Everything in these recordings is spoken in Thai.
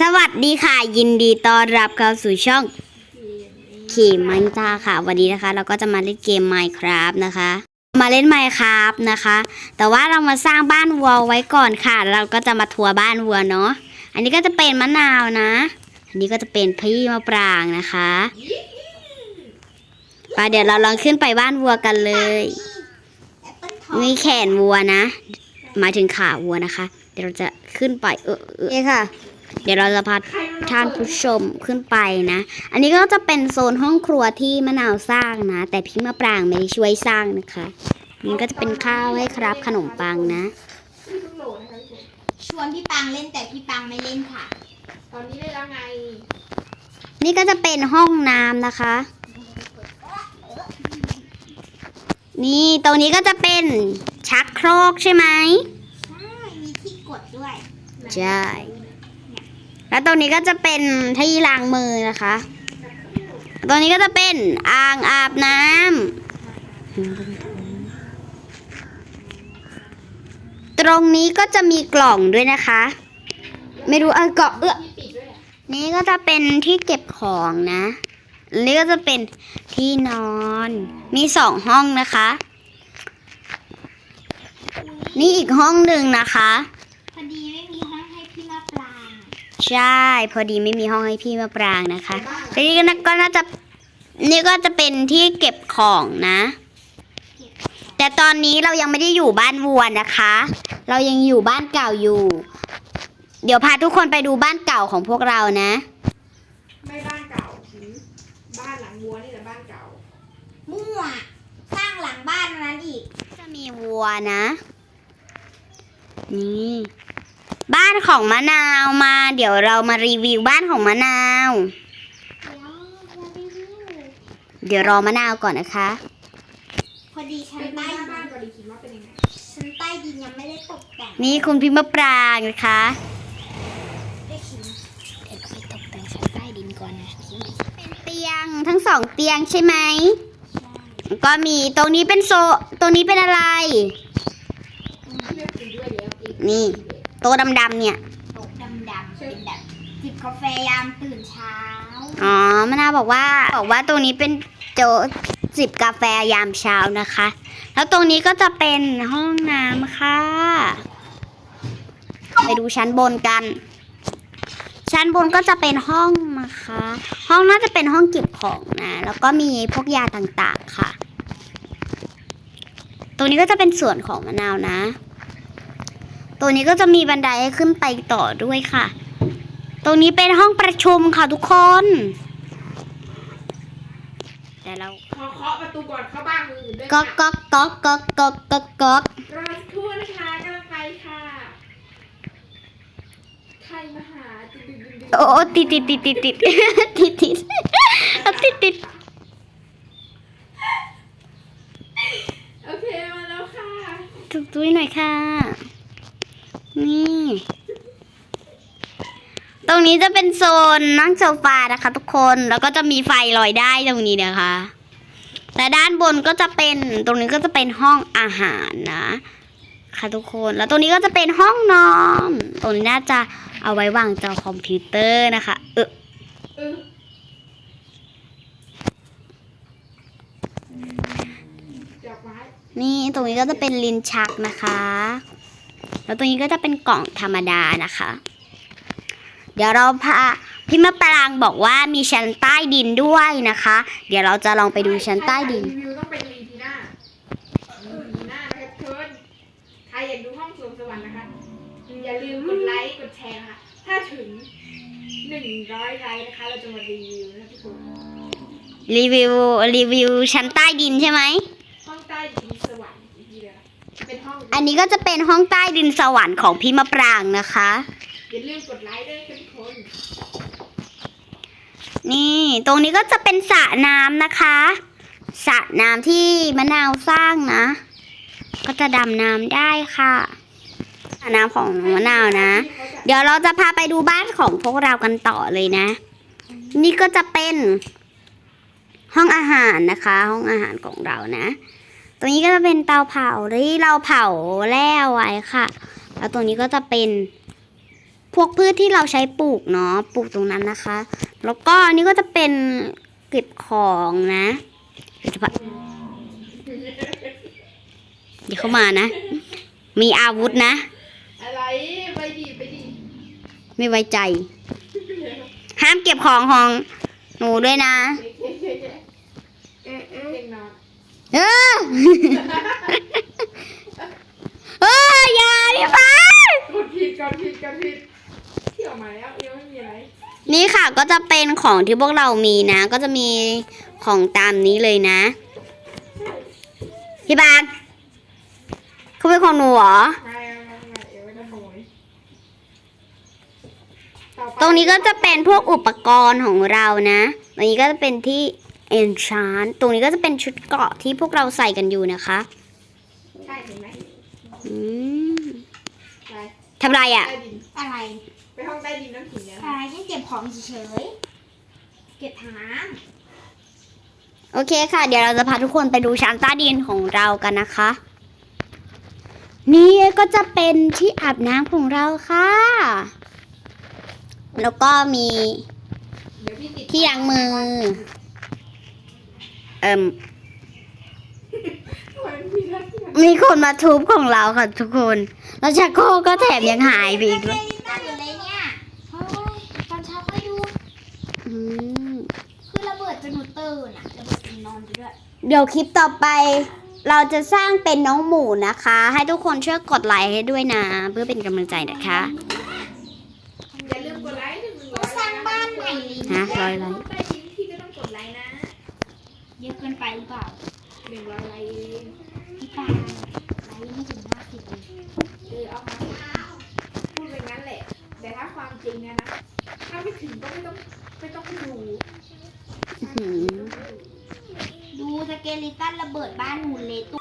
สวัสดีค่ะ ยินดีต้อนรับเข้าสู่ช่อง ขี่มันจ้าค่ะ วันนี้นะคะ เราก็จะมาเล่นเกม Minecraft นะคะ มาเล่น Minecraft นะคะ แต่ว่าเรามาสร้างบ้านวัวไว้ก่อนค่ะ เราก็จะมาทัวร์บ้านวัวเนาะอันนี้ก็จะเป็นมะนาวนะ อันนี้ก็จะเป็นพี่มะปรางนะคะไปเดี๋ยวเราลองขึ้นไปบ้านวัวกันเลย มีแขนวัวนะหมายถึงขาวัวนะคะ เดี๋ยวเราจะขึ้นไป เออเออเอค่ะ เดี๋ยวเราจะพาท่านผู้ชมขึ้นไปนะ อันนี้ก็จะเป็นโซนห้องครัวที่มะนาวสร้างนะ แต่พี่มะปรางไม่ได้ช่วยสร้างนะคะนี่ก็จะเป็นข้าวให้ครับขนมปังนะ ชวนพี่ปังเล่นแต่พี่ปังไม่เล่นค่ะ ตอนนี้ได้แล้วไง นี่ก็จะเป็นห้องน้ำนะคะ นี่ตรงนี้ก็จะเป็นชักโครกใช่ไหมใช่มีที่กดด้วยใช่แล้วตรงนี้ก็จะเป็นที่ล้างมือนะคะ ตรงนี้ก็จะเป็นอ่างอาบน้ำ ตรงนี้ก็จะมีกล่องด้วยนะคะ ไม่รู้เออเกาะเอื้อที่ปิดด้วยอะนี่ก็จะเป็นที่เก็บของนะอันนี่ก็จะเป็น ที่นอน มีสองห้องนะคะ นี่อีกห้องหนึ่งนะคะ พอดีไม่มีห้องให้พี่มะปรางใช่ พอดีไม่มีห้องให้พี่มะปรางนะคะแล้วนี่ก็น่าก็น่าจะนี่ก็จะเป็นที่เก็บของนะ แต่ตอนนี้เรายังไม่ได้อยู่บ้านวัวนะคะ เรายังอยู่บ้านเก่าอยู่ เดี๋ยวพาทุกคนไปดูบ้านเก่าของพวกเรานะ ไม่บ้านเก่าหืมบ้านหลังวัวนี่แหละบ้านเก่า มั่ว สร้างหลัง บ้านนั้นอีก จะมีวัวนะ นี่ บ้านของมะนาวมา เดี๋ยวเรามารีวิวบ้านของมะนาว เดี๋ยวเรารีวิวเดี๋ยวรอมะนาวก่อนนะคะ พอดีชั้เป็นนใต้บ้านดินบ้านก่อนดีคิดว่าเป็นยังไงชั้นใต้ดินยังไม่ได้ตกแต่งนี่คุณพิมพ์มะปรางนะคะได้ขิงเดี๋ยวไปตกแต่งชั้นใต้ดินก่อนนะเป็นเตียงทั้งสองเตียงใช่ไหม ก็มีตรงนี้เป็นโซ ตรงนี้เป็นอะไรเลือกกินด้วยแล้วอีกนี่โต๊ะดำๆเนี่ย ตกดำๆเป็นแบบจิบกาแฟยามตื่นเช้า อ๋อมะนาวบอกว่า บอกว่าตรงนี้เป็นโจ๊ะจิบกาแฟยามเช้านะคะ แล้วตรงนี้ก็จะเป็นห้องน้ำค่ะ ไปดูชั้นบนกัน ชั้นบนก็จะเป็นห้องนะคะ ห้องน่าจะเป็นห้องเก็บของนะ แล้วก็มีพวกยาต่างๆค่ะ ตรงนี้ก็จะเป็นส่วนของมะนาวนะ ตัวนี้ก็จะมีบันไดให้ขึ้นไปต่อด้วยค่ะ ตรงนี้เป็นห้องประชุมค่ะทุกคนแต่เราขอเคาะประตูก่อนเข้าบ้านมืออื่นด้วยก็ค่ะก็ก็ก็ก็ก็ก็รอสักครู่นะคะกำลังไปค่ะ ใครมาหาดึงดึงดึงดึง โอ้ติดติดติดติดติดติดติดติดติดโอเค มาแล้วค่ะทุกตุ้ยหน่อยค่ะ นี่ ตรงนี้จะเป็นโซนนั่งโซฟานะคะ ทุกคนแล้วก็จะมีไฟลอยได้ตรงนี้นะคะแต่ด้านบนก็จะเป็นตรงนี้ก็จะเป็นห้องอาหารนะ ค่ะทุกคนแล้วตรงนี้ก็จะเป็นห้องนอนตรงนี้น่าจะ เอาไว้วางจอคอมพิวเตอร์นะคะ เออนี่ตรงนี้ก็จะเป็นลิ้นชักนะคะ แล้วตรงนี้ก็จะเป็นกล่องธรรมดานะคะ เดี๋ยวเราพาพี่มะปรางบอกว่ามีชั้นใต้ดินด้วยนะคะ เดี๋ยวเราจะลองไปดูชั้นใต้ดินรีวิวต้องเป็นรีหน้ารีหน้านะครับเชิญใครอยากดูห้องสวงสวรรค์นะคะ อย่าลืมกดไลค์กดแชร์นะคะถ้าถึงหนึ่งร้อยไลค์นะคะ เราจะมารีวิวนะทุกคนรีวิวรีวิวชั้นใต้ดินใช่ไหมห้องใต้ดินสวรรค์อีกทีเดียวนะเป็นห้องอันนี้ก็จะเป็นห้องใต้ดินสวรรค์ของพี่มะปรางนะคะ อย่าลืมกดไลค์ด้วยนะทุกคนนี่ตรงนี้ก็จะเป็นสระน้ำนะคะสระน้ำที่มะนาวสร้างนะ ก็จะดำน้ำได้ค่ะสระ น้ำของมะนาวนะ เดี๋ยวเราจะพาไปดูบ้านของพวกเรากันต่อเลยนะ นี่ก็จะเป็น ห้องอาหารนะคะ ห้องอาหารของเรานะ ตรงนี้ก็จะเป็นเตาเผาที่เราเผาแร่ไว้ค่ะ แล้วตรงนี้ก็จะเป็น พวกพืชที่เราใช้ปลูกเนาะปลูกตรงนั้นนะคะ แล้วก็อันนี้ก็จะเป็นเก็บของนะเดี๋ยวเดี๋ยวเข้ามานะ มีอาวุธนะ อะไร ไปดิไปดิ ไม่ไว้ใจ ห้ามเก็บของของหนูด้วยนะ เอ๊ะเอ๊ะเอ๊ะเด็กนอนเออเอออย่าพี่ฟ้ากดผิดกดผิดกดผิดที่ออกมาแล้วยังไม่มีอะไร นี่ค่ะก็จะเป็นของที่พวกเรามีนะ ก็จะมีของตามนี้เลยนะ พี่บางเขาเป็นของหนูเหรอไม่ไม่ไม่เดี๋ยวไม่ได้ขโมย ต่อไปตรงนี้ก็จะเป็นพวกอุปกรณ์ของเรานะ ตรงนี้ก็จะเป็นที่ enchant ตรงนี้ก็จะเป็นชุดเกราะที่พวกเราใส่กันอยู่นะคะ ใช่เห็นไหมอืมไปทำไรอะ่ะ ใต้ดิน อะไร ไปห้องใต้ดินน้ำขิงเนี่ยอะไรแค่เก็บของเฉยๆเก็บถังน้โอเคค่ะ เดี๋ยวเราจะพาทุกคนไปดูชั้นใต้ดินของเรากันนะคะ นี่ก็จะเป็นที่อาบน้ำของเราค่ะ แล้วก็มีเดี๋ยวพี่ติดที่ล้างมือ เอิ่มทำไมมันมีหน้าที่มีคนมาทุบของเราค่ะทุกคน แล้วชักโครกก็แถมยังหายไปอีกำด้วยตั้งอยู่เลยเนี่ยเฮ้ยตอนเช้าค่อยดู อืมคือระเบิดจนหนูตื่นอะระเบิดจนนอนไปด้วย เดี๋ยวคลิปต่อไป เราจะสร้างเป็นน้องหมูนะคะ ให้ทุกคนช่วยกดไลค์ให้ด้วยนะ เพื่อเป็นกำลังใจนะคะ ฮะร้อยไลห้ค์องใต้ดินพี่ก็ต้องกดไลค์นะ เยอะเกินไปหรือเปล่าหนึ่งร้อยไลค์เองพี่ปาไลค์ยังไม่ถึงห้าสิบเลยเออเอามาพูดไปงั้นแหละ แต่ถ้าความจริงเนี่ยนะ ถ้าไม่ถึงก็ไม่ต้องไม่ต้องไปดูอื้อหือดูสเกลิตันระเบิดบ้านหมุนเลยตุ๊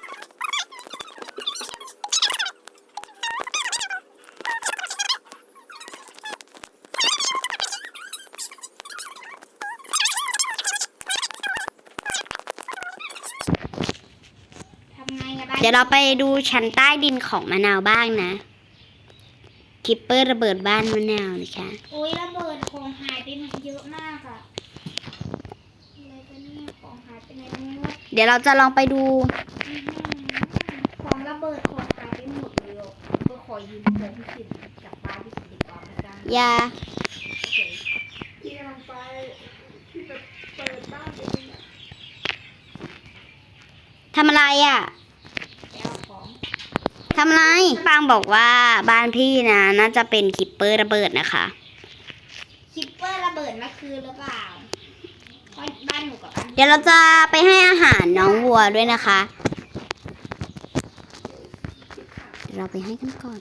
ทำไงอะบ้าน เดี๋ยวเราไปดูชั้นใต้ดินของมะนาวบ้างนะคิปเปอร์ระเบิดบ้านมะนาวนะคะโอ้ยระเบิดของหายไปเยอะมากอะอะไรกันเนี่ยของหายไปไหนหมดเดี๋ยวเราจะลองไปดูอื้อหือของระเบิดของหายไปหมดเลยอะก็ขอยืมของพี่สินกลับบ้านพี่สินดีกว่านะจ๊ะยาพี่กำลังไปพี่จะเปิดบ้านไปดูทำอะไรอะ่ะ ไปเอาของ ทำอะไรปางบอกว่าบ้านพี่นะ น่าจะเป็นคิปเปอร์ระเบิดนะคะ คิปเปอร์ระเบิดเมื่อคืนหรือเปล่าเพราะบ้านหนูกับบ้านเดี๋ยวเราจะไปให้อาหารน้องวัวด้วยนะคะเดี๋ยวเราไปให้กันก่อน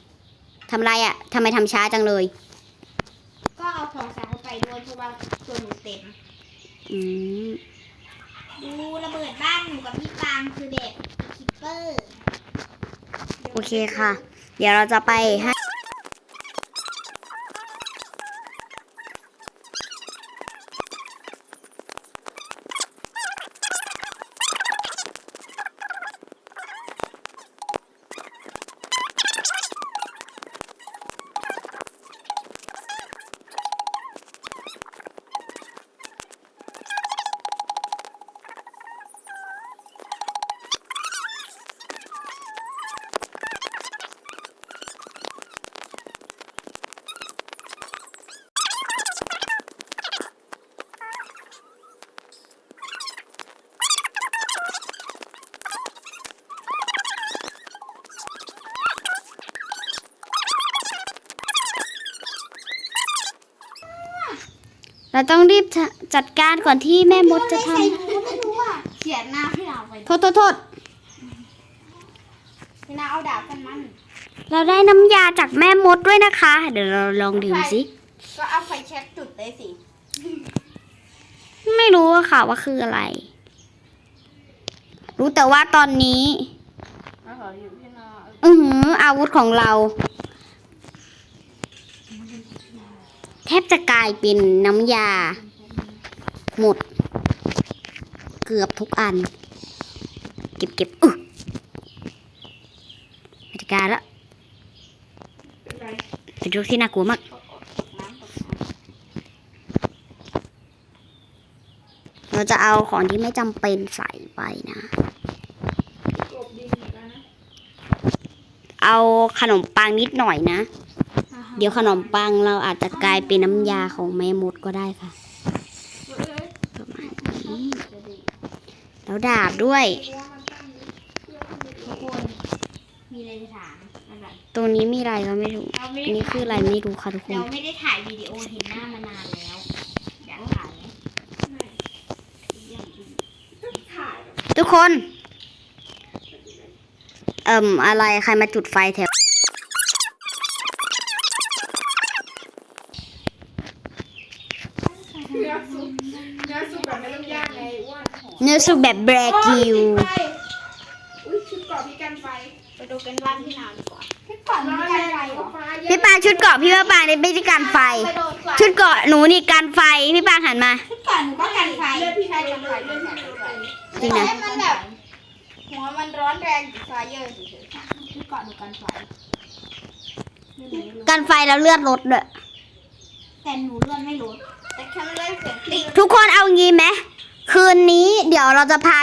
ทำอะไรอะ่ะทำไมทำช้าจังเลย ก็เอาของใส่เข้าไปด้วยเพราะว่าตัวหนูเต็มอืมดูระเบิดบ้านหนูกับพี่ปางคือแบบคิปเปอร์ โอเคค่ะ เดี๋ยวเราจะไปให้ เราต้องรีบจะจัดการก่อนที่แม่มดจะทใส่หนูไม่รู้อะเขียนหน้าให้เราไปำโทษโทษโทษพี่นาเอาดาบกันมัน เราได้น้ำยาจากแม่มดด้วยนะคะ เดี๋ยวเราลองดื่มสิ ก็เอาไฟแช็กจุดเลยสิ ไม่รู้อะค่ะว่าคืออะไร รู้แต่ว่าตอนนี้มาขออยู่พี่นาอือหืออาวุธของเรา แทบจะกลายเป็นน้ำยา หมด เกือบทุกอัน เก็บเก็บอึการละเป็นรเป็นยุคที่น่ากลัวมากเราจะเอาของที่ไม่จำเป็นใส่ไปนะ เอาขนมปังนิดหน่อยนะ เดี๋ยวขนมปังเราอาจจะกลายเป็นน้ำยาของแม่มดก็ได้ค่ะประมาณนี้แล้วดาบด้วย มีอะไรจะถามอะไรตรงนี้มีอะไรก็ไม่รู้เราไม่อันได้นี้คืออะไรไม่รู้ค่ะทุกคน เราไม่ได้ถ่ายวิดีโอเห็นหน้ามานานแล้ว อยากถ่ายไหมทุกคน เอ่มอะไรใครมาจุดไฟแถว เนื้อซุปเนื้อซุปแบบไม่ต้องย่างไงอ้วน เนื้อสุกแบบแบรกิวโอ้ยติดไฟอุ้ยชุดเกราะพี่กันไฟไปดูกันบ้านพี่นาวดีกว่าพี่ก่อนมีร้อนการแรงไฟเหรอฟ้าเยอะพี่ปางชุดเกราะพี่ว่าปางนี่ไม่ได้กันไฟไปโดนไฟ ชุดเกราะหนูนี่กันไฟพี่ปางหันมาพี่ก่อนหนูก็กันไฟเลือดพี่ใช่ใช้กักันนไฟไฟเลืเลืออดดกัพี่นกันไฟไฟให้มันแบบหัวมันร้อนแรงไฟเยอะเฉยๆพี่ก่อนหนูกันไฟกันไฟแล้วเลือดลดด้วยแต่หนูเลื่อนไม่ลดแต่แค่ไม่ได้เสียงติ๊กทุกคนเอางี้ไหม คืนนี้เดี๋ยวเราจะพา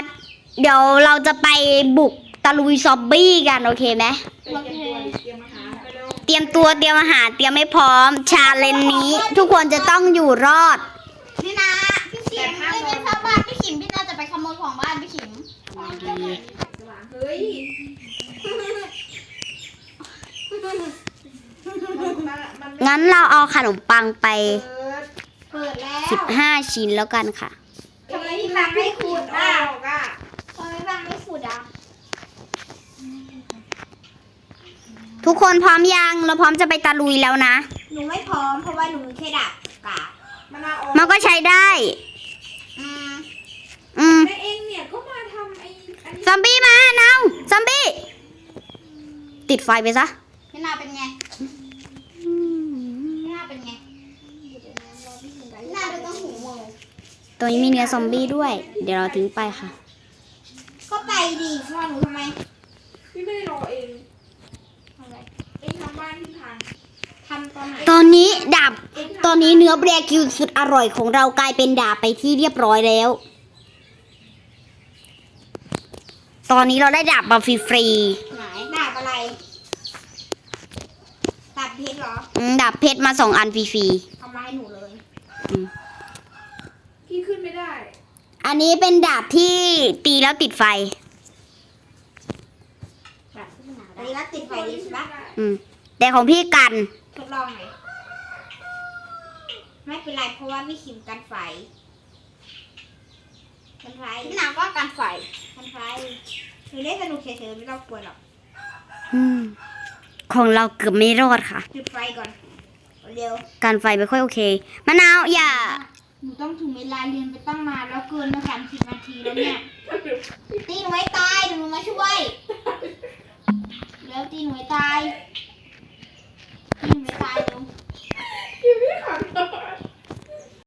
เดี๋ยวเราจะไปบุกตะลุยซอมบี้กันโอเคไหมเตรียมตัวเตรียมอาหาเร็วเตรียมตัวเตรียมอาหารเตรียมไม่พร้อม ชาเลนนี้ ทุกคนจะต้องอยู่รอด พี่นาพี่ขิมไม่ได้เข้าบ้านพี่ขิมพี่นาจะไปขโมยของบ้านพี่ขิมสว่างเฮ้ยมันมันงั้นเราเอาขนมปังไปเปิดเปิดแล้ว 15 ชิ้นแล้วกันค่ะ ทำไมพี่ฟังไม่ขูดออะอกอะทำไมพี่ฟังไม่ขูดอะทุกคนพร้อมยัง เราพร้อมจะไปตะลุยแล้วนะ หนูไม่พร้อมเพราะว่าหนูมีแค่ดาบกาบมันเอาออกมันก็ใช้ได้ อืมอืมแม่เองเนี่ยก็มาทำไอ้อันนี้ซอมบี้มาเนาซอมบี้ ติดไฟไปซะ พี่นาเป็นไงพี่นาเป็นไงพี่นาดูต้องหูโม ตัวนี้มีเนื้อซอมบี้ด้วย เดี๋ยวเราทิ้งไปค่ะ ก็ไปดิรอหนูทำไมพี่ไม่ได้รอเองอะไรเองทำบ้านที่พังทำตอนไหนตอนนี้ดาบเองทำตอนนี้เนื้อแบรกิวสุดอร่อยของเรากลายเป็นดาบไปที่เรียบร้อยแล้ว ตอนนี้เราได้ดาบมาฟรีไหนดาบอะไรดาบเพชรเหรอๆอืมดาบเพชรมาสองอันฟรีเอามาให้หนูเลยพี่ขึ้น ไม่ได้ๆอันนี้เป็นดาบที่ตีแล้วติดไฟดาบที่พี่นาอันนี้รัดติดไฟเลยใช่ปะอืม แต่ของพี่กัน ทดลองหน่อยไม่เป็นไรเพราะว่าไม่ขิมกันไฟ กันไฟพี่นาก็กันไฟ กันไฟหนูเล่นสนุกเฉยๆไม่ต้องกลัวหรอกอืม ของเราเกือบไม่รอดค่ะ จุดไฟก่อน เร็ว การไฟไม่ค่อยโอเค มะนาวอย่าห นูต้องถึงเวลาเรียนไปตั้งนานแล้วเกินมาสามสิบนาทีแล้วเนี่ยตีนไว้ตายหนูมาช่วย แล้วตีนไว้ตายตีนไว้ตายหนูวพี่พี่ขอโ